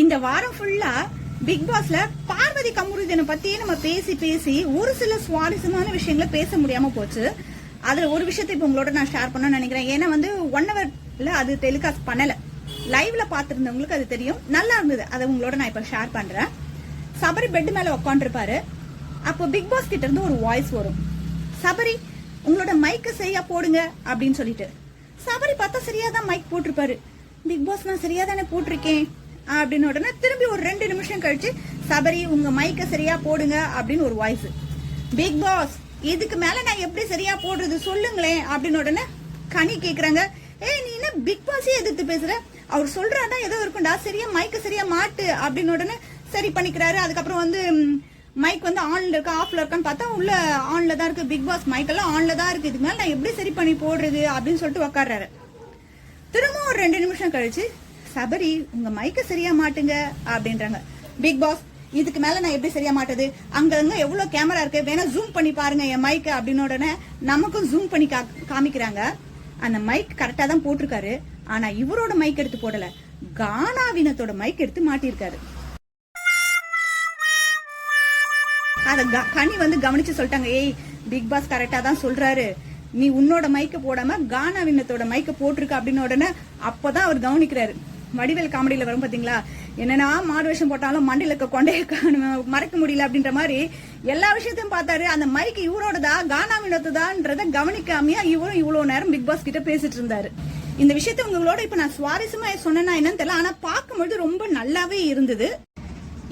இந்த வாரம் ஃபுல்லா பிக் பாஸ்ல பார்வதி கமுருதனை பத்தியே நம்ம பேசி பேசி ஒரு சில சுவாரஸ்யமான விஷயங்களை பேச முடியாம போச்சு. அதுல ஒரு விஷயத்தை இப்ப உங்களோட நான் ஷேர் பண்ணணும்னு நினைக்கிறேன். ஏன்னா வந்து ஒன் ஹவர்ல அது டெலிகாஸ்ட் பண்ணல. லைவ்ல பாத்துருந்தவங்களுக்கு அது தெரியும். நல்லா இருந்தது. அதை உங்களோட நான் இப்ப ஷேர் பண்றேன். சபரி பெட் மேல உட்காந்துருப்பாரு அப்போ பிக் பாஸ் கிட்ட இருந்து ஒரு வாய்ஸ் வரும். சபரி உங்களோட மைக்க சரியா போடுங்க அப்படின்னு சொல்லிட்டு. சபரி பார்த்தா சரியா தான் மைக் போட்டிருப்பாரு. பிக் பாஸ் நான் சரியா தானே போட்டிருக்கேன்? அப்படின்னு உடனே திரும்பி ஒரு ரெண்டு நிமிஷம் கழிச்சு சபரி உங்க மைக்க சரியா போடுங்க அப்படின்னு ஒரு வாய்ஸ் பிக் பாஸ் இதுக்கு மேல நான் எப்படி சரியா போடுறது சொல்லுங்களேன் அப்படின்னு உடனே கனி கேக்குறாங்க. ஏய் நீ என்ன பிக் பாஸே எதிர்த்து பேசுற? அவர் சொல்றாருன்னா ஏதோ இருக்கும்டா. சரியா மைக்க சரியா மாட்டு அப்படின்னு உடனே சரி பண்ணிக்கிறாரு. அதுக்கப்புறம் வந்து மைக் வந்து ஆன்ல இருக்கா ஆஃப்ல இருக்கான்னு பார்த்தா உள்ள ஆன்ல தான் இருக்கு பிக் பாஸ் மைக் எல்லாம் ஆன்ல தான் இருக்கு. இதுக்கு மேல நான் எப்படி சரி பண்ணி போடுறது அப்படின்னு சொல்லிட்டு உக்காடுறாரு திரும்ப ஒரு ரெண்டு நிமிஷம் கழிச்சு சபரி உங்க மைக்க சரியா மாட்டுங்க அப்படின்றாங்க. பிக் பாஸ் இதுக்கு மேல நான் எப்படி சரியா மாட்டுது அங்கங்க எவ்வளவு கேமரா இருக்கு? வேணா ஜூம் பண்ணி பாருங்க என் மைக் அப்படின்னு உடனே நமக்கும் ஜூம் பண்ணி கா- காமிக்கிறாங்க. அந்த மைக் கரெக்டா தான் போட்டிருக்காரு. ஆனா இவரோட மைக் எடுத்து போடல. கானாவினத்தோட மைக் எடுத்து மாட்டியிருக்காரு. அத க- கனி வந்து கவனிச்சு சொல்லிட்டாங்க. ஏய் பிக் பாஸ் கரெக்டா தான் சொல்றாரு. நீ உன்னோட மைக்க போடாம கானா விண்ணத்தோட மைக்க போட்டிருக்க அப்படின்னு உடனே அப்பதான் அவர் கவனிக்கிறாரு. வடிவேல் காமெடியில் வரும் பார்த்தீங்களா என்னன்னா மாடு வேஷம் போட்டாலும் மண்டியில் இருக்க கொண்டைய மறைக்க முடியல அப்படின்ற மாதிரி எல்லா விஷயத்தையும் பார்த்தாரு. அந்த மைக் இவரோடதா கானா வினோத்துதான்றத கவனிக்காமையா இவரும் இவ்வளோ நேரம் பிக் பாஸ் கிட்ட பேசிட்டு இருந்தாரு. இந்த விஷயத்த உங்களோட இப்ப நான் சுவாரஸ்யமா சொன்னேன்னா என்னன்னு தெரியல. ஆனா பார்க்கும்பொழுது ரொம்ப நல்லாவே இருந்தது.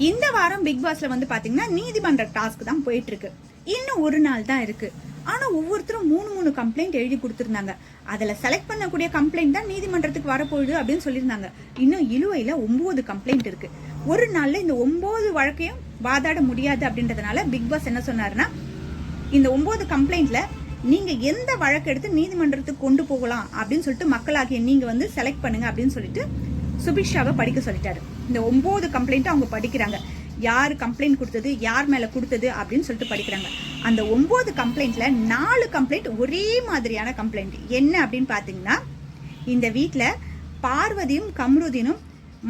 இந்த வாரம் பிக் பாஸ்ல வந்து பாத்தீங்கன்னா நீதிமன்ற டாஸ்க் தான் போயிட்டு இருக்கு. இன்னும் ஒரு நாள் தான் இருக்கு. ஆனால் ஒவ்வொருத்தரும் மூணு மூணு கம்ப்ளைண்ட் எழுதி கொடுத்துருந்தாங்க. அதில் செலக்ட் பண்ணக்கூடிய கம்ப்ளைண்ட் தான் நீதிமன்றத்துக்கு வரப்போகுது அப்படின்னு சொல்லியிருந்தாங்க. இன்னும் இழுவையில் ஒம்பது கம்ப்ளைண்ட் இருக்குது ஒரு நாளில் இந்த ஒம்பது வழக்கையும் வாதாட முடியாது அப்படின்றதுனால பிக் பாஸ் என்ன சொன்னார்னா இந்த ஒம்பது கம்ப்ளைண்ட்டில் நீங்கள் எந்த வழக்கு எடுத்து நீதிமன்றத்துக்கு கொண்டு போகலாம் அப்படின்னு சொல்லிட்டு மக்களாகிய நீங்கள் வந்து செலக்ட் பண்ணுங்க அப்படின்னு சொல்லிட்டு சுபிக்ஷாவை படிக்க சொல்லிட்டாரு. இந்த ஒம்பது கம்ப்ளைண்ட்டை அவங்க படிக்கிறாங்க. யார் கம்ப்ளைண்ட் கொடுத்தது யார் மேலே கொடுத்தது அப்படின்னு சொல்லிட்டு படிக்கிறாங்க. அந்த ஒம்பது கம்ப்ளைண்ட்டில் நாலு கம்ப்ளைண்ட் ஒரே மாதிரியான கம்ப்ளைண்ட் என்ன அப்படின்னு பார்த்தீங்கன்னா இந்த வீட்டில் பார்வதியும் கம்ருதீனும்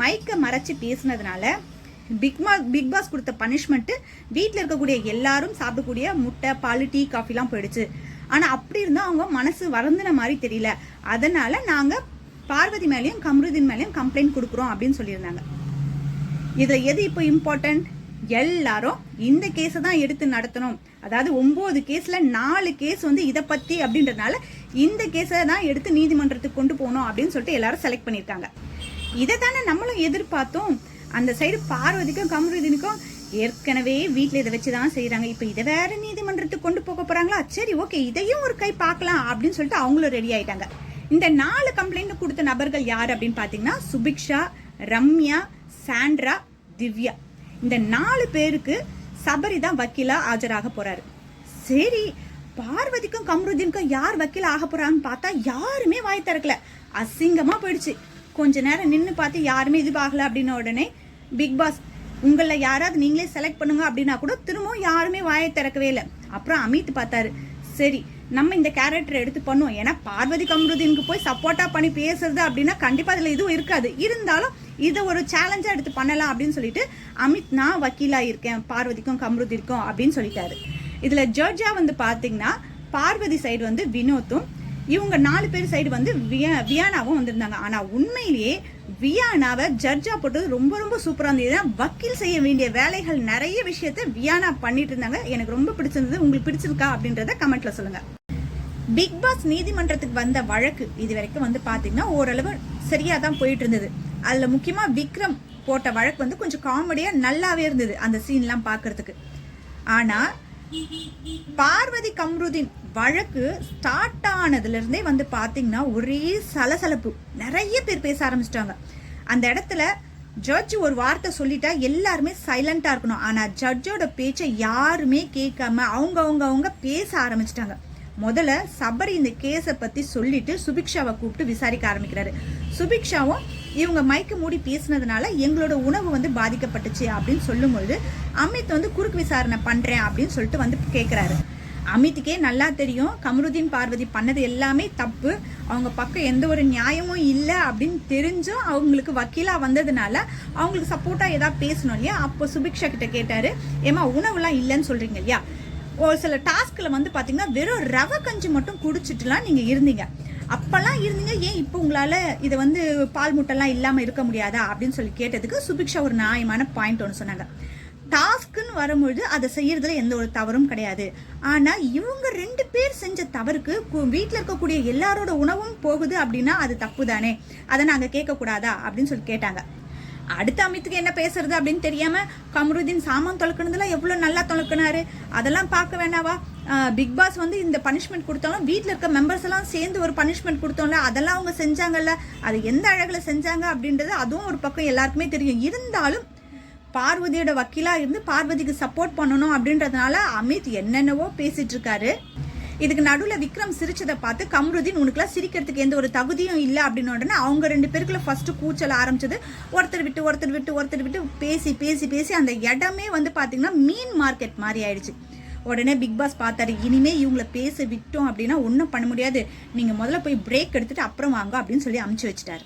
மைக்கை மறைச்சி பேசுனதுனால பிக் மா பிக் பாஸ் கொடுத்த பனிஷ்மெண்ட்டு வீட்டில் இருக்கக்கூடிய எல்லாரும் சாப்பிடக்கூடிய முட்டை பால் டீ காஃபிலாம் போயிடுச்சு. ஆனால் அப்படி இருந்தால் அவங்க மனசு வளர்ந்துன மாதிரி தெரியல. அதனால் நாங்கள் பார்வதி மேலேயும் கம்ருதீன் மேலேயும் கம்ப்ளைண்ட் கொடுக்குறோம் அப்படின்னு சொல்லியிருந்தாங்க. இதில் எது இப்போ இம்பார்ட்டன்ட் எல்லாரும் இந்த கேஸை தான் எடுத்து நடத்தணும். அதாவது ஒம்பது கேஸில் நாலு கேஸ் வந்து இதை பற்றி அப்படின்றதுனால இந்த கேஸை தான் எடுத்து நீதிமன்றத்துக்கு கொண்டு போகணும் அப்படின்னு சொல்லிட்டு எல்லாரும் செலக்ட் பண்ணியிருக்காங்க இதை தானே நம்மளும் எதிர்பார்த்தோம். அந்த சைடு பார்வதிக்கும் கமருதினுக்கும் ஏற்கனவே வீட்டில் இதை வச்சு தான் செய்கிறாங்க இப்போ இதை வேற நீதிமன்றத்துக்கு கொண்டு போக போகிறாங்களா சரி ஓகே இதையும் ஒரு கை பார்க்கலாம் அப்படின்னு சொல்லிட்டு அவங்களும் ரெடி ஆயிட்டாங்க. இந்த நாலு கம்ப்ளைண்ட் கொடுத்த நபர்கள் யார் அப்படின்னு பார்த்தீங்கன்னா சுபிக்ஷா ரம்யா சாண்ட்ரா திவ்யா. இந்த நாலு பேருக்கு சபரி தான் வக்கீலா ஆஜராக போறாரு. சரி பார்வதிக்கும் கம்ருதீனுக்கும் யார் வக்கீல் ஆக போறான்னு பார்த்தா யாருமே வாய் திறக்கல. அசிங்கமா போயிடுச்சு. கொஞ்ச நேரம் நின்று பார்த்து யாருமே இது ஆகல அப்படின்ன உடனே பிக் பாஸ் உங்களில் யாராவது நீங்களே செலக்ட் பண்ணுங்க அப்படின்னா கூட திரும்பவும் யாருமே வாயை திறக்கவே இல்லை. அப்புறம் அமித் பார்த்தாரு சரி நம்ம இந்த கேரக்டர் எடுத்து பண்ணுவோம். ஏன்னா பார்வதி கம்ருதீனுக்கு போய் சப்போர்ட்டாக பண்ணி பேசுறது அப்படின்னா கண்டிப்பாக அதில் இதுவும் இருக்காது. இருந்தாலும் இதை ஒரு சேலஞ்சாக எடுத்து பண்ணலாம் அப்படின்னு சொல்லிட்டு அமித் நான் வக்கீலாக இருக்கேன் பார்வதிக்கும் கம்ருதிக்கும் அப்படின்னு சொல்லிட்டாரு. இதில் ஜட்ஜா வந்து பார்த்தீங்கன்னா பார்வதி சைடு வந்து வினோத்தும் இவங்க நாலு பேர் சைடு வந்து வியா- வியானாவும் வந்திருந்தாங்க. ஆனால் உண்மையிலேயே வியானாவை ஜட்ஜா போட்டது ரொம்ப ரொம்ப சூப்பராக இருந்தது. ஏன்னா வக்கீல் செய்ய வேண்டிய வேலைகள் நிறைய விஷயத்த வியானா பண்ணிட்டு இருந்தாங்க. எனக்கு ரொம்ப பிடிச்சிருந்தது. உங்களுக்கு பிடிச்சிருக்கா அப்படின்றத கமெண்ட்ல சொல்லுங்க. பிக் பாஸ் நீதிமன்றத்துக்கு வந்த வழக்கு இது வரைக்கும் வந்து பார்த்தீங்கன்னா ஓரளவு சரியாக தான் போயிட்டு இருந்தது. அதில் முக்கியமாக விக்ரம் போட்ட வழக்கு வந்து கொஞ்சம் காமெடியாக நல்லாவே இருந்தது அந்த சீன்லாம் பார்க்கறதுக்கு ஆனால் பார்வதி கம்ருதீன் வழக்கு ஸ்டார்ட் ஆனதுலேருந்தே வந்து பார்த்தீங்கன்னா ஒரே சலசலப்பு. நிறைய பேர் பேச ஆரம்பிச்சிட்டாங்க. அந்த இடத்துல ஜட்ஜ் ஒரு வார்த்தை சொல்லிட்டா எல்லாருமே சைலண்டாக இருக்கணும். ஆனால் ஜட்ஜோட பேச்சை யாருமே கேட்காம அவங்க அவங்க அவங்க பேச ஆரம்பிச்சிட்டாங்க. முதல்ல சபரி இந்த கேஸை பற்றி சொல்லிட்டு சுபிக்ஷாவை கூப்பிட்டு விசாரிக்க ஆரம்பிக்கிறாரு. சுபிக்ஷாவும் இவங்க மயக்க மூடி பேசினதுனால எங்களோட உணவு வந்து பாதிக்கப்பட்டுச்சு அப்படின்னு சொல்லும்பொழுது அமித் வந்து குறுக்கு விசாரணை பண்ணுறேன் அப்படின்னு சொல்லிட்டு வந்து கேட்குறாரு அமித்துக்கே நல்லா தெரியும் கமருதீன் பார்வதி பண்ணது எல்லாமே தப்பு. அவங்க பக்கம் எந்த ஒரு நியாயமும் இல்லை அப்படின்னு தெரிஞ்சும் அவங்களுக்கு வக்கீலாக வந்ததுனால அவங்களுக்கு சப்போர்ட்டாக ஏதாவது பேசணும் இல்லையா? அப்போ சுபிக்ஷா கிட்ட கேட்டார் ஏமா உணவுலாம் இல்லைன்னு சொல்கிறீங்க இல்லையா? ஒரு சில டாஸ்கில் வந்து பார்த்தீங்கன்னா வெறும் ரவை கஞ்சி மட்டும் குடிச்சிட்டுலாம் நீங்கள் இருந்தீங்க. அப்போல்லாம் இருந்தீங்க ஏன் இப்போ உங்களால் இதை வந்து பால் முட்டைலாம் இல்லாமல் இருக்க முடியாதா அப்படின்னு சொல்லி கேட்டதுக்கு சுபிக்ஷா ஒரு நியாயமான பாயிண்ட் ஒன்று சொன்னாங்க. டாஸ்க்குன்னு வரும்பொழுது அதை செய்யறதுல எந்த ஒரு தவறும் கிடையாது. ஆனால் இவங்க ரெண்டு பேர் செஞ்ச தவறுக்கு வீட்டில் இருக்கக்கூடிய எல்லாரோட உணவும் போகுது அப்படின்னா அது தப்பு தானே அதை நாங்கள் கேட்கக்கூடாதா? அப்படின்னு சொல்லி கேட்டாங்க. அடுத்த அமித்துக்கு என்ன பேசுறது அப்படின்னு தெரியாம கமருதீன் சாமான் தொலைக்கணுதுல எவ்வளவு நல்லா தொலக்கினாரு? அதெல்லாம் பார்க்க வேணாவா? பிக் பாஸ் வந்து இந்த பனிஷ்மெண்ட் கொடுத்தாலும் வீட்டில் இருக்க மெம்பர்ஸ் எல்லாம் சேர்ந்து ஒரு பனிஷ்மெண்ட் கொடுத்தோம்ல அதெல்லாம் அவங்க செஞ்சாங்கல்ல அது எந்த அழகில் செஞ்சாங்க அப்படின்றது அதுவும் ஒரு பக்கம் எல்லாருக்குமே தெரியும். இருந்தாலும் பார்வதியோட வக்கீலாக இருந்து பார்வதிக்கு சப்போர்ட் பண்ணணும் அப்படின்றதுனால அமித் என்னென்னவோ பேசிட்டு இருக்காரு. இதுக்கு நடுவில் விக்ரம் சிரிச்சதை பார்த்து கம்ருதீன் உனக்குலாம் சிரிக்கிறதுக்கு எந்த ஒரு தகுதியும் இல்லை அப்படின்னு உடனே அவங்க ரெண்டு பேருக்குள்ள ஃபஸ்ட்டு கூச்சல் ஆரம்பிச்சது. ஒருத்தர் விட்டு ஒருத்தர் விட்டு ஒருத்தர் விட்டு பேசி பேசி பேசி அந்த இடமே வந்து பார்த்திங்கன்னா மீன் மார்க்கெட் மாதிரி ஆயிடுச்சு. உடனே பிக் பாஸ் பார்த்தாரு இனிமே இவங்கள பேச விட்டோம் அப்படின்னா ஒன்றும் பண்ண முடியாது. நீங்க முதல்ல போய் பிரேக் எடுத்துட்டு அப்புறம் வாங்க அப்படின்னு சொல்லி அமுச்சு வச்சுட்டாரு.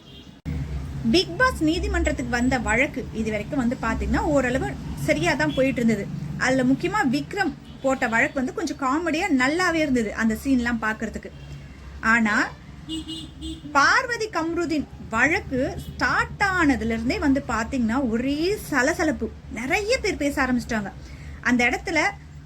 பிக் பாஸ் நீதிமன்றத்துக்கு வந்த வழக்கு இது வரைக்கும் வந்து பாத்தீங்கன்னா ஓரளவு சரியா தான் போயிட்டு இருந்தது. அதுல முக்கியமா விக்ரம் போட்ட வழக்கு வந்து கொஞ்சம் காமெடியா நல்லாவே இருந்தது அந்த சீன்லாம் பார்க்கறதுக்கு ஆனா பார்வதி கம்ருதீன் வழக்கு ஸ்டார்ட் ஆனதுல இருந்தே வந்து பாத்தீங்கன்னா ஒரே சலசலப்பு. நிறைய பேர் பேச ஆரம்பிச்சிட்டாங்க. அந்த இடத்துல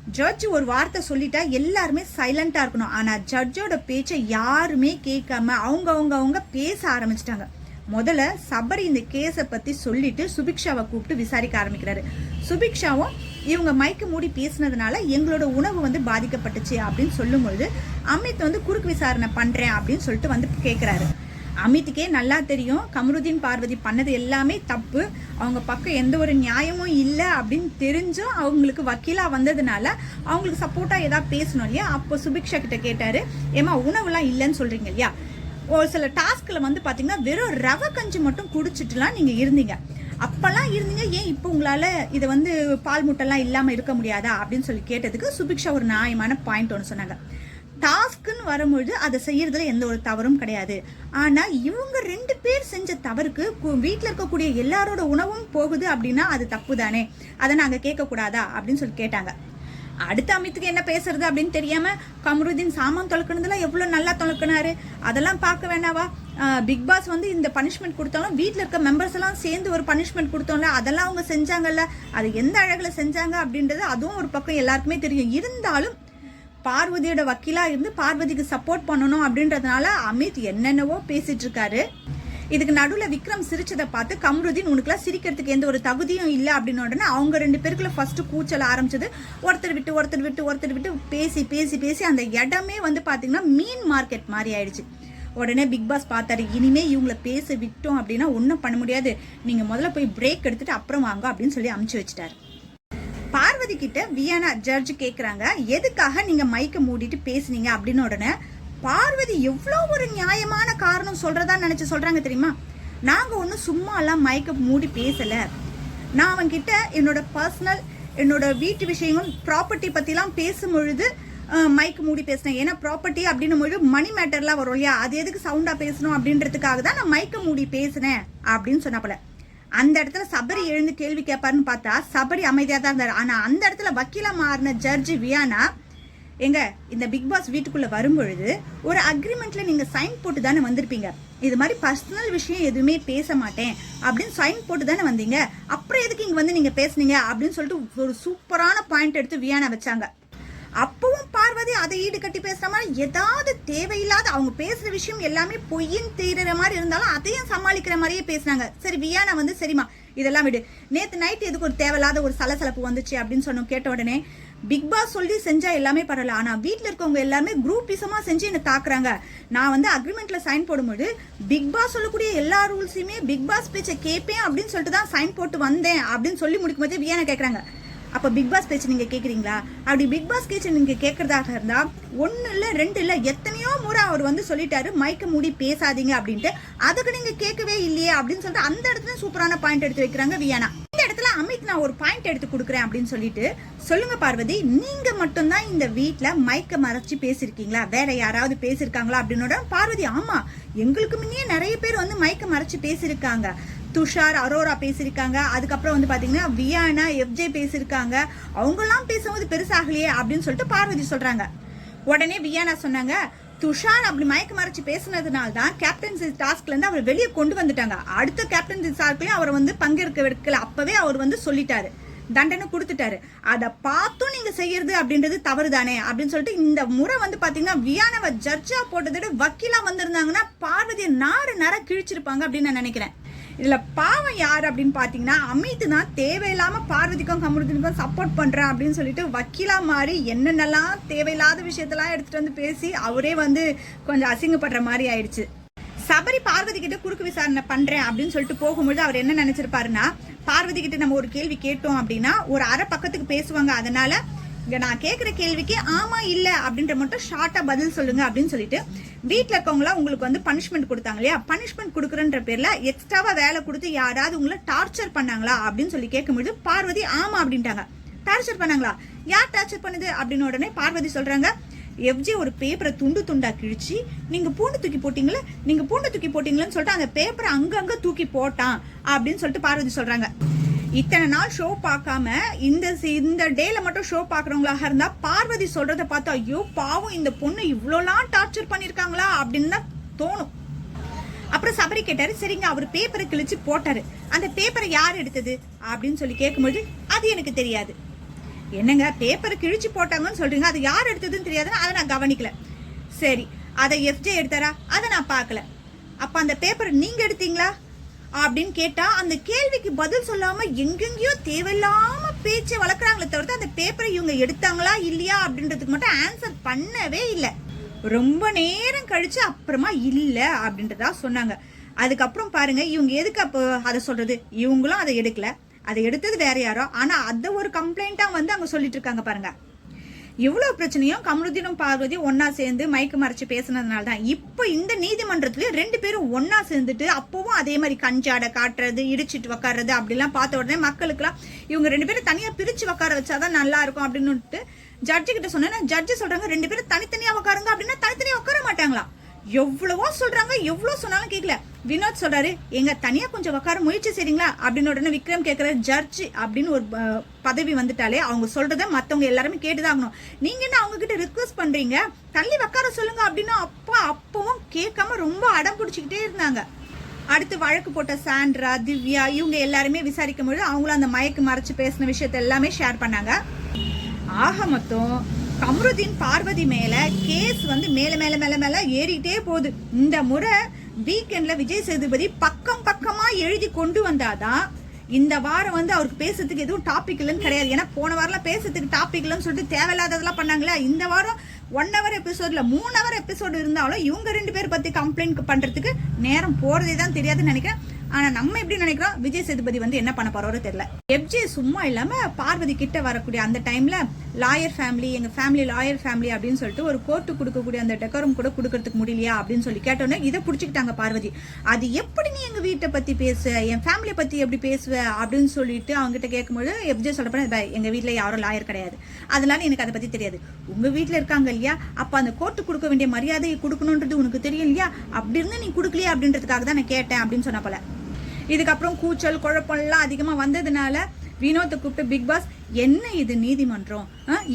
ஜட்ஜ் ஒரு வார்த்தை சொல்லிட்டா எல்லாருமே சைலண்டாக இருக்கணும். ஆனால் ஜட்ஜோட பேச்சை யாருமே கேட்காம அவங்க அவங்க அவங்க பேச ஆரம்பிச்சிட்டாங்க. முதல்ல சபரி இந்த கேஸை பற்றி சொல்லிட்டு சுபிக்ஷாவை கூப்பிட்டு விசாரிக்க ஆரம்பிக்கிறாரு. சுபிக்ஷாவும் இவங்க மைக்கு மூடி பேசினதுனால எங்களோட உணவு வந்து பாதிக்கப்பட்டுச்சு அப்படின்னு சொல்லும்பொழுது அமித் வந்து குறுக்கு விசாரணை பண்ணுறேன் அப்படின்னு சொல்லிட்டு வந்து கேட்குறாரு அமித்துக்கே நல்லா தெரியும். கமருதீன் பார்வதி பண்ணது எல்லாமே தப்பு. அவங்க பக்கம் எந்த ஒரு நியாயமும் இல்லை அப்படின்னு தெரிஞ்சும் அவங்களுக்கு வக்கீலாக வந்ததுனால அவங்களுக்கு சப்போர்ட்டாக ஏதாவது பேசணும் இல்லையா? அப்போ சுபிக்ஷா கிட்ட கேட்டார் ஏமா உணவுலாம் இல்லைன்னு சொல்கிறீங்க இல்லையா? ஒரு சில டாஸ்கில் வந்து பார்த்தீங்கன்னா வெறும் ரவை கஞ்சி மட்டும் குடிச்சிட்டுலாம் நீங்கள் இருந்தீங்க. அப்போல்லாம் இருந்தீங்க ஏன் இப்போ உங்களால் இதை வந்து பால் முட்டைலாம் இல்லாமல் இருக்க முடியாதா? அப்படின்னு சொல்லி கேட்டதுக்கு சுபிக்ஷா ஒரு நியாயமான பாயிண்ட் ஒன்று சொன்னாங்க. டாஸ்க்குன்னு வரும்பொழுது அதை செய்யறதுல எந்த ஒரு தவறும் கிடையாது. ஆனா இவங்க ரெண்டு பேர் செஞ்ச தவறுக்கு வீட்டில் இருக்கக்கூடிய எல்லாரோட உணவும் போகுது அப்படின்னா அது தப்பு தானே அதை நாங்கள் கேட்கக்கூடாதா? அப்படின்னு சொல்லி கேட்டாங்க. அடுத்த அமித்துக்கு என்ன பேசுறது அப்படின்னு தெரியாம கமருதீன் சாமான் தொலைக்கணுதுல எவ்வளவு நல்லா தொலைக்கினாரு? அதெல்லாம் பார்க்க வேணாவா? பிக் பாஸ் வந்து இந்த பனிஷ்மெண்ட் கொடுத்தாலும் வீட்டில் இருக்க மெம்பர்ஸ் எல்லாம் சேர்ந்து ஒரு பனிஷ்மெண்ட் கொடுத்தோம்ல அதெல்லாம் அவங்க செஞ்சாங்கல்ல அது எந்த அழகுல செஞ்சாங்க அப்படின்றது அதுவும் ஒரு பக்கம் எல்லாருக்குமே தெரியும். இருந்தாலும் பார்வதியோட வக்கீலா இருந்து பார்வதிக்கு சப்போர்ட் பண்ணணும் அப்படின்றதுனால அமித் என்னென்னவோ பேசிட்டு இருக்காரு. இதுக்கு நடுவில் விக்ரம் சிரிச்சதை பார்த்து கம்ருதீன் உனக்குலாம் சிரிக்கிறதுக்கு எந்த ஒரு தகுதியும் இல்லை அப்படின்னு உடனே அவங்க ரெண்டு பேருக்குள்ள ஃபஸ்ட்டு கூச்சல் ஆரம்பிச்சது. ஒருத்தர் விட்டு ஒருத்தர் விட்டு ஒருத்தர் விட்டு பேசி பேசி பேசி அந்த இடமே வந்து பார்த்தீங்கன்னா மீன் மார்க்கெட் மாதிரி ஆயிடுச்சு. உடனே பிக் பாஸ் பார்த்தாரு இனிமே இவங்கள பேச விட்டோம் அப்படின்னா ஒன்றும் பண்ண முடியாது. நீங்கள் முதல்ல போய் பிரேக் எடுத்துட்டு அப்புறம் வாங்க அப்படின்னு சொல்லி அமுச்சு வச்சுட்டாரு. பார்வதி கிட்ட வியானா ஜட்ஜ் கேட்குறாங்க எதுக்காக நீங்க மைக்க மூடிட்டு பேசுனீங்க அப்படின்னு உடனே பார்வதி எவ்வளோ ஒரு நியாயமான காரணம் சொல்றதா நினைச்சு சொல்றாங்க தெரியுமா? நாங்க ஒன்றும் சும்மா எல்லாம் மைக்க மூடி பேசல. நான் அவன்கிட்ட என்னோட பர்சனல் என்னோட வீட்டு விஷயங்கள் ப்ராப்பர்ட்டி பற்றிலாம் பேசும் பொழுது மைக் மூடி பேசினேன். ஏன்னா ப்ராப்பர்ட்டி அப்படின்னும் பொழுது மணி மேட்டர்லாம் வரும் இல்லையா? அது எதுக்கு சவுண்டாக பேசணும் அப்படின்றதுக்காக தான் நான் மைக்க மூடி பேசினேன். அப்படின்னு சொன்னாப்புல. அந்த இடத்துல சபரி எழுந்து கேள்வி கேட்பாருன்னு பார்த்தா சபரி அமைதியாக தான் இருந்தார். ஆனால் அந்த இடத்துல வக்கீலாக மாறின ஜட்ஜி வியானா எங்க இந்த பிக் பாஸ் வீட்டுக்குள்ளே வரும்பொழுது ஒரு அக்ரிமெண்ட்டில் நீங்கள் சைன் போட்டு தானே வந்திருப்பீங்க. இது மாதிரி பர்சனல் விஷயம் எதுவுமே பேச மாட்டேன் அப்படின்னு சைன் போட்டு தானே வந்தீங்க. அப்புறம் எதுக்கு இங்கே வந்து நீங்கள் பேசுனீங்க அப்படின்னு சொல்லிட்டு ஒரு சூப்பரான பாயிண்ட் எடுத்து வியானா வச்சாங்க. அப்பவும் பார்வதி அதை ஈடு கட்டி பேசுற மாதிரி ஏதாவது தேவையில்லாத அவங்க பேசுற விஷயம் எல்லாமே பொய்யின் தீர்ற மாதிரி இருந்தாலும் அதையும் சமாளிக்கிற மாதிரியே பேசுனாங்க. சரி வியானா வந்து சரிம்மா இதெல்லாம் விடு. நேத்து நைட் எதுக்கு ஒரு தேவையில்லாத ஒரு சலசலப்பு வந்துச்சு அப்படின்னு சொன்னோம் கேட்ட உடனே பிக் பாஸ் சொல்லி செஞ்சா எல்லாமே பரவாயில்ல. ஆனா வீட்டில் இருக்கவங்க எல்லாமே குரூப் பிசமா செஞ்சு என்ன தாக்குறாங்க. நான் வந்து அக்ரிமெண்ட்ல சைன் போடும்போது பிக் பாஸ் சொல்லக்கூடிய எல்லா ரூல்ஸையுமே பிக் பாஸ் பேச்சை கேட்பேன் அப்படின்னு சொல்லிட்டு தான் சைன் போட்டு வந்தேன் அப்படின்னு சொல்லி முடிக்கும் போதே வியானா கேட்குறாங்க அப்போ பிக் பாஸ் பேச்சு நீங்கள் கேட்குறீங்களா அப்படி பிக் பாஸ் பேச்சு நீங்கள் கேட்குறதாக இருந்தால் ஒன்று இல்லை ரெண்டு இல்லை எத்தனையோ முறை அவர் வந்து சொல்லிட்டாரு மைக்க மூடி பேசாதீங்க அப்படின்ட்டு. அதுக்கு நீங்கள் கேட்கவே இல்லையே அப்படின்னு சொல்லிட்டு அந்த இடத்துல சூப்பரான பாயிண்ட் எடுத்து வைக்கிறாங்க வியானா. இந்த இடத்துல அமித் நான் ஒரு பாயிண்ட் எடுத்து கொடுக்குறேன் அப்படின்னு சொல்லிட்டு சொல்லுங்க பார்வதி நீங்க மட்டும்தான் இந்த வீட்டில் மைக்க மறைச்சு பேசியிருக்கீங்களா வேற யாராவது பேசியிருக்காங்களா அப்படின்னோட பார்வதி ஆமா எங்களுக்கு முன்னே நிறைய பேர் வந்து மைக்க மறைச்சு பேசியிருக்காங்க துஷார் அரோரா பேசியிருக்காங்க. அதுக்கப்புறம் வந்து பார்த்தீங்கன்னா வியானா எஃப்ஜே பேசியிருக்காங்க. அவங்கெல்லாம் பேசும்போது பெருசாகலையே அப்படின்னு சொல்லிட்டு பார்வதி சொல்கிறாங்க உடனே வியானா சொன்னாங்க துஷார் அப்படி மயக்க மறைச்சு பேசுனதுனால தான் கேப்டன்சி டாஸ்க்லேருந்து அவர் வெளியே கொண்டு வந்துட்டாங்க. அடுத்த கேப்டன்சி டாஸ்க்லேயும் அவர் வந்து பங்கேற்க வைக்கல. அப்போவே அவர் வந்து சொல்லிட்டாரு. தண்டனை கொடுத்துட்டாரு. அதை பார்த்தும் நீங்கள் செய்யறது அப்படின்றது தவறு தானே அப்படின்னு சொல்லிட்டு இந்த முறை வந்து பார்த்தீங்கன்னா வியானவ ஜட்ஜா போட்டதோட வக்கீலாக வந்திருந்தாங்கன்னா பார்வதியை நாறு நர கிழிச்சிருப்பாங்க அப்படின்னு நான் நினைக்கிறேன். இதில் பாவம் யார் அப்படின்னு பார்த்தீங்கன்னா அமித் தான் தேவையில்லாமல் பார்வதிக்கும் கமருதினுக்கும் சப்போர்ட் பண்ணுறேன் அப்படின்னு சொல்லிட்டு வக்கீலா மாறி என்னென்னலாம் தேவையில்லாத விஷயத்தெல்லாம் எடுத்துகிட்டு வந்து பேசி அவரே வந்து கொஞ்சம் அசிங்கப்படுற மாதிரி ஆயிடுச்சு. சபரி பார்வதி கிட்ட குறுக்கு விசாரணை பண்ணுறேன் அப்படின்னு சொல்லிட்டு போகும்பொழுது அவர் என்ன நினச்சிருப்பாருன்னா பார்வதி கிட்ட நம்ம ஒரு கேள்வி கேட்டோம் அப்படின்னா ஒரு அரை பக்கத்துக்கு பேசுவாங்க. அதனால இங்க நான் கேட்குற கேள்விக்கு ஆமா இல்ல அப்படின்ற மட்டும் ஷார்ட்டா பதில் சொல்லுங்க அப்படின்னு சொல்லிட்டு வீட்டில் இருக்கவங்களா உங்களுக்கு வந்து பனிஷ்மெண்ட் கொடுத்தாங்க இல்லையா? பனிஷ்மெண்ட் கொடுக்குறன்ற பேர்ல எக்ஸ்ட்ராவா வேலை கொடுத்து யாராவது உங்களை டார்ச்சர் பண்ணாங்களா அப்படின்னு சொல்லி கேட்கும்போது பார்வதி ஆமா அப்படின்ட்டாங்க. டார்ச்சர் பண்ணாங்களா? யார் டார்ச்சர் பண்ணுது? அப்படின்னு உடனே பார்வதி சொல்றாங்க எஃப்ஜி ஒரு பேப்பரை துண்டு துண்டா கிழிச்சு நீங்க பூண்டு தூக்கி போட்டீங்களே நீங்க பூண்டு தூக்கி போட்டிங்களேன்னு சொல்லிட்டு அந்த பேப்பரை அங்கங்க தூக்கி போட்டான் அப்படின்னு சொல்லிட்டு பார்வதி சொல்றாங்க. இத்தனை நாள் ஷோ பார்க்காம இந்த சி- இந்த டேல மட்டும் ஷோ பார்க்குறவங்களாக இருந்தால் பார்வதி சொல்கிறத பார்த்தா ஐயோ பாவம் இந்த பொண்ணு இவ்வளோலாம் டார்ச்சர் பண்ணியிருக்காங்களா அப்படின்னு தான் தோணும். அப்புறம் சபரி கேட்டார் சரிங்க அவர் பேப்பரை கிழிச்சு போட்டாரு. அந்த பேப்பரை யார் எடுத்தது? அப்படின்னு சொல்லி கேட்கும்போது அது எனக்கு தெரியாது. என்னங்க பேப்பரை கிழிச்சு போட்டாங்கன்னு சொல்றீங்க அது யார் எடுத்ததுன்னு தெரியாதுன்னு அதை நான் கவனிக்கல. சரி அதை எஃப்ஜே எடுத்தாரா? அதை நான் பார்க்கல. அப்போ அந்த பேப்பரை நீங்கள் எடுத்தீங்களா? அப்படின்னு கேட்டா அந்த கேள்விக்கு பதில் சொல்லாம எங்கெங்கேயோ தேவையில்லாம பேச்சை வளர்க்குறாங்களே தவிர்த்து அந்த பேப்பரை இவங்க எடுத்தாங்களா இல்லையா அப்படின்றதுக்கு மட்டும் ஆன்சர் பண்ணவே இல்லை. ரொம்ப நேரம் கழிச்சு அப்புறமா இல்லை அப்படின்றதா சொன்னாங்க. அதுக்கப்புறம் பாருங்க இவங்க எதுக்கு அப்போ அதை சொல்றது? இவங்களும் அதை எடுக்கல. அதை எடுத்தது வேற யாரோ. ஆனா அதை ஒரு கம்ப்ளைண்ட்டாக வந்து அவங்க சொல்லிட்டு இருக்காங்க பாருங்க. இவ்வளோ பிரச்சனையும் கமருதீனும் பார்வதி ஒன்னா சேர்ந்து மயக்க மறைச்சு பேசுனதுனால தான். இப்போ இந்த நீதிமன்றத்துலேயும் ரெண்டு பேரும் ஒன்னா சேர்ந்துட்டு அப்பவும் அதே மாதிரி கஞ்சாடை காட்டுறது இடிச்சிட்டு உக்காடுறது அப்படிலாம் பார்த்த உடனே மக்களுக்குலாம் இவங்க ரெண்டு பேரும் தனியாக பிரித்து உட்கார வச்சாதான் நல்லா இருக்கும் அப்படின்னுட்டு ஜட்ஜு கிட்ட சொன்னேன். ஜட்ஜு சொல்றாங்க ரெண்டு பேரும் தனித்தனியாக உட்காருங்க அப்படின்னா தனித்தனியாக உட்கார மாட்டாங்களா எவ்வளவோ சொல்றாங்க எவ்வளவு சொன்னாலும் கேட்கல வினோத் சொல்றாரு எங்க தனியா கொஞ்சம் உட்கார முயற்சி செய்றீங்களா? அப்படின்னு உடனே விக்ரம் கேட்குற ஜட்ஜ் அப்படின்னு ஒரு பதவி வந்துட்டாலே அவங்க சொல்றத மத்தவங்க எல்லாருமே கேட்டுதான் ஆகணும். நீங்க என்ன அவங்க கிட்ட ரிக்வஸ்ட் பண்றீங்க? தள்ளி உட்கார சொல்லுங்க அப்படின்னு அப்பா அப்பவும் கேட்காம ரொம்ப அடம் பிடிச்சிக்கிட்டே இருந்தாங்க. அடுத்து வழக்கு போட்ட சாண்ட்ரா திவ்யா இவங்க எல்லாருமே விசாரிக்கும் பொழுது அவங்களும் அந்த மயக்கு மறைச்சு பேசின விஷயத்த எல்லாமே ஷேர் பண்ணாங்க. ஆக மொத்தம் கம்ருதீன் பார்வதி மேல கேஸ் வந்து மேல மேல மேல மேல ஏறிட்டே போகுது. இந்த முறை வீக்கெண்ட்ல விஜய் சேதுபதி பக்கம் பக்கமா எழுதி கொண்டு வந்தாதான் இந்த வாரம் வந்து அவருக்கு பேசுறதுக்கு எதுவும் டாபிக் இல்லைன்னு கிடையாது. ஏன்னா போன வாரம்லாம் பேசுறதுக்கு டாபிக் இல்லைன்னு சொல்லிட்டு தேவையில்லாததெல்லாம் பண்ணாங்களா இந்த வாரம் ஒன் ஹவர் எபிசோட்ல மூணு ஹவர் எபிசோடு இருந்தாலும் இவங்க ரெண்டு பேர் பற்றி கம்ப்ளைண்ட் பண்ணுறதுக்கு நேரம் போகிறதே தான் தெரியாதுன்னு நினைக்கிறேன். ஆனால் நம்ம எப்படி நினைக்கிறோம்? விஜய் சேதுபதி வந்து என்ன பண்ண போகிறோரோ தெரியல. எஃப்ஜே சும்மா இல்லாமல் பார்வதி கிட்ட வரக்கூடிய அந்த டைமில் லாயர் ஃபேமிலி எங்கள் ஃபேமிலி லாயர் ஃபேமிலி அப்படின்னு சொல்லிட்டு ஒரு கோர்ட்டு கொடுக்கக்கூடிய அந்த டெக்கரம் கூட கொடுக்கறதுக்கு முடியலையா அப்படின்னு சொல்லி கேட்டோன்னே இதை பிடிச்சிக்கிட்டாங்க பார்வதி. அது எப்படி நீ எங்கள் வீட்டை பற்றி பேச என் ஃபேமிலியை பற்றி எப்படி பேசுவ? அப்படின்னு சொல்லிட்டு அவங்ககிட்ட கேட்கும்போது எஃப்ஜே சொல்றப்ப எங்கள் வீட்டில் யாரும் லாயர் கிடையாது. அதனால எனக்கு அதை பற்றி தெரியாது. உங்கள் வீட்டில் இருக்காங்க இல்லையா? அப்போ அந்த கோர்ட்டு கொடுக்க வேண்டிய மரியாதையை கொடுக்கணுன்றது உனக்கு தெரியும் இல்லையா? அப்படி இருந்து நீ கொடுக்கலையா அப்படின்றதுக்காக தான் நான் கேட்டேன் அப்படின்னு சொன்ன போல. இதுக்கப்புறம் கூச்சல் குழப்பம்லாம் அதிகமாக வந்ததுனால வினோத்தை கூப்பிட்டு பிக் பாஸ் என்ன இது நீதிமன்றம்?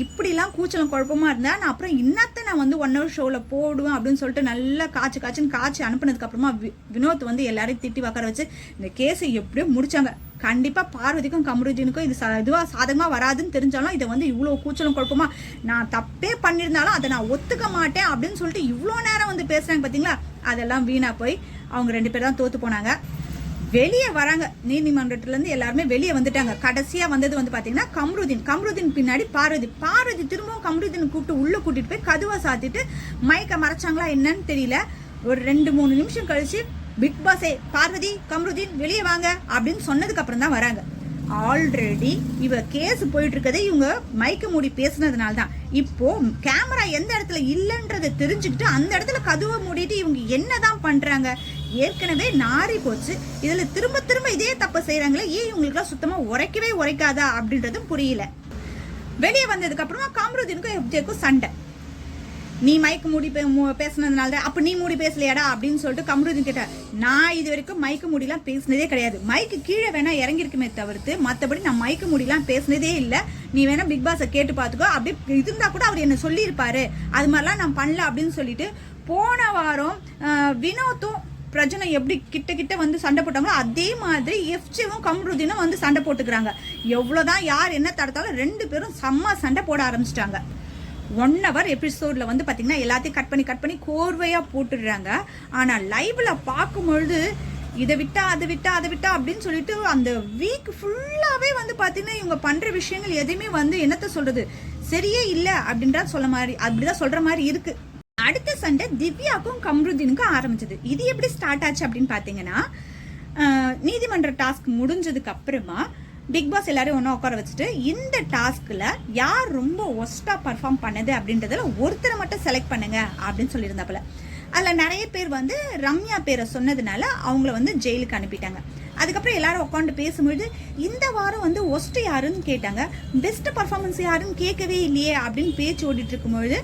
இப்படிலாம் கூச்சலும் குழப்பமாக இருந்தால் நான் அப்புறம் இன்னத்தை நான் வந்து ஒன் ஹவர் ஷோவில் போடுவேன் அப்படின்னு சொல்லிட்டு நல்லா காய்ச்சி காய்ச்சின்னு காய்ச்சி அனுப்புனதுக்கப்புறமா வி- வினோத் வந்து எல்லாரையும் திட்டி உக்கார வச்சு இந்த கேஸை எப்படியோ முடிச்சாங்க. கண்டிப்பாக பார்வதிக்கும் கமருஜினுக்கும் இது ச- இதுவாக சாதகமாக வராதுன்னு தெரிஞ்சாலும் இதை வந்து இவ்வளோ கூச்சலும் குழப்பமாக நான் தப்பே பண்ணியிருந்தாலும் அதை நான் ஒத்துக்க மாட்டேன் அப்படின்னு சொல்லிட்டு இவ்வளோ நேரம் வந்து பேசுகிறாங்க பார்த்தீங்களா அதெல்லாம் வீணாக போய் அவங்க ரெண்டு பேரும் தான் தோற்று போனாங்க. வெளியே வராங்க. நீதிமன்றத்துலேருந்து எல்லாருமே வெளியே வந்துட்டாங்க. கடைசியாக வந்தது வந்து பார்த்தீங்கன்னா கம்ருதீன். கம்ருதீன் பின்னாடி பார்வதி. பார்வதி திரும்பவும் கம்ருதீன் கூப்பிட்டு உள்ளே கூட்டிகிட்டு போய் கதுவை சாத்திட்டு மைக்கை மறைச்சாங்களா என்னன்னு தெரியல. ஒரு ரெண்டு மூணு நிமிஷம் கழிச்சு பிக் பாஸே பார்வதி கம்ருதீன் வெளியே வாங்க அப்படின்னு சொன்னதுக்கு அப்புறம் தான் வராங்க. ஆல்ரெடி இவ கேஸ் போயிட்டு இருக்கதே இவங்க மைக்க மூடி பேசுனதுனால தான் இப்போ கேமரா எந்த இடத்துல இல்லைன்றதை தெரிஞ்சுக்கிட்டு அந்த இடத்துல கதுவை மூடிட்டு இவங்க என்னதான் பண்றாங்க? ஏற்கனவே நாரி போச்சு. இதில் திரும்ப திரும்ப இதே தப்பு செய்கிறாங்களே ஏன் இவங்களுக்குலாம் சுத்தமாக உரைக்கவே உரைக்காதா அப்படின்றதும் புரியல. வெளியே வந்ததுக்கப்புறமா காமருதீனுக்கும் எஃப்ஜேக்கும் சண்டை. நீ மைக்கு மூடி பே- மு- பேசுனதுனால தான் அப்போ நீ மூடி பேசலையாடா அப்படின்னு சொல்லிட்டு கமருதீன் கேட்டார் நான் இது வரைக்கும் மைக்கு மூடிலாம் பேசினதே கிடையாது. மைக்கு கீழே வேணா இறங்கிருக்குமே தவிர்த்து மற்றபடி நான் மைக்கு மூடிலாம் பேசினதே இல்லை. நீ வேணா பிக் பாஸை கேட்டு பார்த்துக்கோ அப்படி இருந்தால் கூட அவர் என்ன சொல்லியிருப்பாரு. அது மாதிரிலாம் நான் பண்ணல அப்படின்னு சொல்லிட்டு போன வாரம் வினோத்தும் பிரஜனை எப்படி கிட்ட கிட்ட வந்து சண்டை போட்டாங்களோ அதே மாதிரி எஃப்ஜிவும் கம்ருதினும் வந்து சண்டை போட்டுக்கிறாங்க. எவ்வளோதான் யார் என்ன தடுத்தாலும் ரெண்டு பேரும் செம்ம சண்டை போட ஆரம்பிச்சிட்டாங்க. ஒன் ஹவர் எபிசோடில் வந்து பார்த்திங்கன்னா எல்லாத்தையும் கட் பண்ணி கட் பண்ணி கோர்வையாக போட்டுடுறாங்க. ஆனால் லைவில் பார்க்கும்பொழுது இதை விட்டா அதை விட்டா அதை விட்டா அப்படின்னு சொல்லிட்டு அந்த வீக் ஃபுல்லாகவே வந்து பார்த்தீங்கன்னா இவங்க பண்ணுற விஷயங்கள் எதையுமே வந்து என்னத்த சொல்கிறது சரியே இல்லை அப்படின்றா சொல்ல மாதிரி அப்படிதான் சொல்கிற மாதிரி இருக்குது அடுத்த சண்டை திவ்யாக்கும் கம்ருதீனுக்கும் ஆரம்பிச்சது. இது எப்படி ஸ்டார்ட் ஆச்சு அப்படின்னு பார்த்தீங்கன்னா நீதிமன்ற டாஸ்க் முடிஞ்சதுக்கு அப்புறமா பிக் பாஸ் எல்லாரையும் ஒன்றா உட்கார வச்சுட்டு இந்த டாஸ்க்கில் யார் ரொம்ப ஒஸ்ட்டாக பர்ஃபார்ம் பண்ணது அப்படின்றதுல ஒருத்தரை மட்டும் செலக்ட் பண்ணுங்க அப்படின்னு சொல்லியிருந்தாப்புல. அதில் நிறைய பேர் வந்து ரம்யா பேரை சொன்னதுனால அவங்கள வந்து ஜெயிலுக்கு அனுப்பிட்டாங்க. அதுக்கப்புறம் எல்லாரும் உட்காந்து பேசும்பொழுது இந்த வாரம் வந்து ஒஸ்ட் யாருன்னு கேட்டாங்க. பெஸ்ட் பர்ஃபார்மன்ஸ் யாருன்னு கேட்கவே இல்லையே அப்படின்னு பேச்சு ஓடிட்டு இருக்கும்பொழுது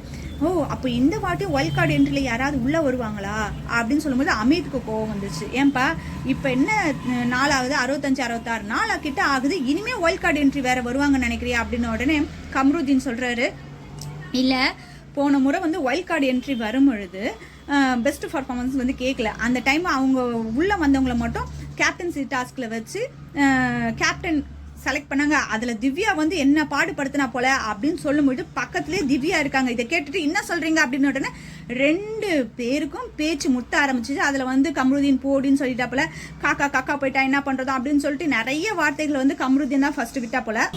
ஓ அப்போ இந்த வாட்டி ஒயில்ட் கார்டு என்ட்ரியில் யாராவது உள்ளே வருவாங்களா? அப்படின்னு சொல்லும்போது அமித்துக்கு கோவம் வந்துச்சு ஏன்பா இப்போ என்ன நாலாவது அறுபத்தஞ்சு அறுபத்தாறு நாளா கிட்ட ஆகுது. இனிமே ஒயில்ட் கார்டு என்ட்ரி வேற வருவாங்கன்னு நினைக்கிறியா? அப்படின்னு உடனே கம்ருதீன் சொல்கிறாரு இல்லை போன முறை வந்து ஒயில்ட் கார்டு என்ட்ரி வரும் பொழுது பெஸ்ட் பர்ஃபார்மன்ஸ் வந்து கேட்கல அந்த டைம் அவங்க உள்ளே வந்தவங்களை மட்டும் கேப்டன்சி டாஸ்கில் வச்சு கேப்டன் செலக்ட் பண்ணாங்க. அதில் திவ்யா வந்து என்ன பாடுபடுத்தினா போல அப்படின்னு சொல்லும்போது பக்கத்துலேயே திவ்யா இருக்காங்க. இதை கேட்டுட்டு என்ன சொல்கிறீங்க அப்படின்னு உடனே ரெண்டு பேருக்கும் பேச்சு முத்த ஆரம்பிச்சிச்சு அதில் வந்து கம்ருதீன் போடின்னு சொல்லிட்டாப்புல காக்கா காக்கா போயிட்டா என்ன பண்ணுறதோ அப்படின்னு சொல்லிட்டு நிறைய வார்த்தைகள் வந்து கமருதீன் தான் ஃபஸ்ட்டு விட்டா போல.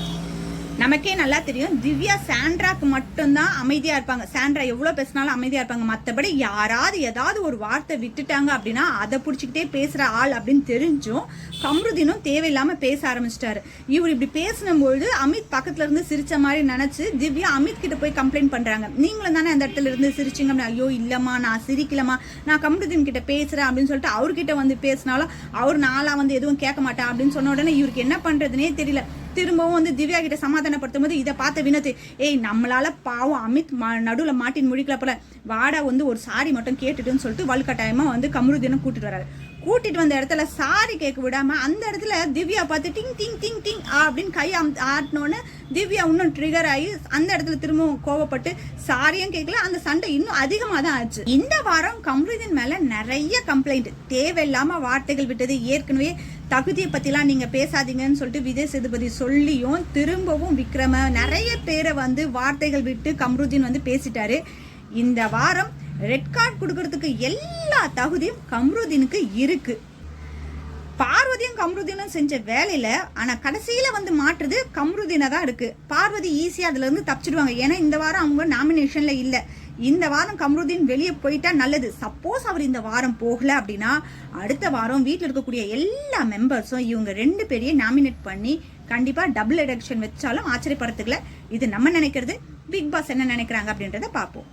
நமக்கே நல்லா தெரியும். திவ்யா சாண்ட்ராக்கு மட்டும்தான் அமைதியாக இருப்பாங்க. சாண்ட்ரா எவ்வளோ பேசினாலும் அமைதியாக இருப்பாங்க. மற்றபடி யாராவது ஏதாவது ஒரு வார்த்தை விட்டுட்டாங்க அப்படின்னா அதை பிடிச்சிக்கிட்டே பேசுகிற ஆள் அப்படின்னு தெரிஞ்சும் கம்ருதீனும் தேவையில்லாமல் பேச ஆரம்பிச்சிட்டாரு. இவர் இப்படி பேசினும்பொழுது அமித் பக்கத்துல இருந்து சிரிச்ச மாதிரி நினச்சி திவ்யா அமித் கிட்ட போய் கம்ப்ளைண்ட் பண்ணுறாங்க நீங்களும் தானே அந்த இடத்துல இருந்து சிரிச்சிங்க அப்படின்னு, ஐயோ இல்லைம்மா நான் சிரிக்கலம்மா. நான் கம்ருதீன் கிட்ட பேசுகிறேன் அப்படின்னு சொல்லிட்டு அவர்கிட்ட வந்து பேசினாலும் அவர் நாளாக வந்து எதுவும் கேட்க மாட்டேன் அப்படின்னு சொன்ன உடனே இவருக்கு என்ன பண்ணுறதுனே தெரியல. திரும்பவும் வந்து திவ்யா கிட்ட சமாதானப்படுத்தும் போது இதை பார்த்த வினோத் ஏய் நம்மளால பாவம் அமித் மா- நடுவில் மாட்டின் முடிக்கல போல. வாடா வந்து ஒரு சாரி மட்டும் கேட்டுட்டுன்னு சொல்லிட்டு வலுக்கட்டாயமா வந்து கமருதினம் கூட்டிட்டு வராரு. கூட்டிட்டு வந்த இடத்துல சாரி கேட்க விடாம அந்த இடத்துல திவ்யா பார்த்து டிங் டிங் டிங் டிங் அப்படின்னு கை அம்- ஆட்டினோன்னு திவ்யா இன்னும் ட்ரிகர் ஆகி அந்த இடத்துல திரும்பவும் கோவப்பட்டு சாரியும் கேட்கல. அந்த சண்டை இன்னும் அதிகமாக தான் ஆச்சு. இந்த வாரம் கம்ருதீன் மேல நிறைய கம்ப்ளைண்ட் தேவையில்லாம வார்த்தைகள் விட்டது. ஏற்கனவே தகுதியை பற்றிலாம் நீங்கள் பேசாதீங்கன்னு சொல்லிட்டு விஜய் சேதுபதி சொல்லியும் திரும்பவும் விக்ரம நிறைய பேரை வந்து வார்த்தைகள் விட்டு கம்ருதீன் வந்து பேசிட்டாரு. இந்த வாரம் ரெட் கார்டு கொடுக்கறதுக்கு எல்லா தகுதியும் கம்ருதீனுக்கு இருக்கு. பார்வதியும் கம்ருதீனும் செஞ்ச வேலையில ஆனா கடைசியில வந்து மாற்றுது கம்ருதீனை தான் இருக்கு. பார்வதி ஈஸியா அதுல இருந்து தப்பிச்சிடுவாங்க. ஏன்னா இந்த வாரம் அவங்க நாமினேஷன்ல இல்லை. இந்த வாரம் கம்ருதீன் வெளியே போயிட்டா நல்லது. சப்போஸ் அவர் இந்த வாரம் போகல அப்படின்னா அடுத்த வாரம் வீட்டில் இருக்கக்கூடிய எல்லா மெம்பர்ஸும் இவங்க ரெண்டு பேரையும் நாமினேட் பண்ணி கண்டிப்பாக டபுள் எடக்ஷன் வச்சாலும் ஆச்சரியப்படுறதுக்குல இது நம்ம நினைக்கிறது. பிக் பாஸ் என்ன நினைக்கிறாங்க அப்படின்றத பார்ப்போம்.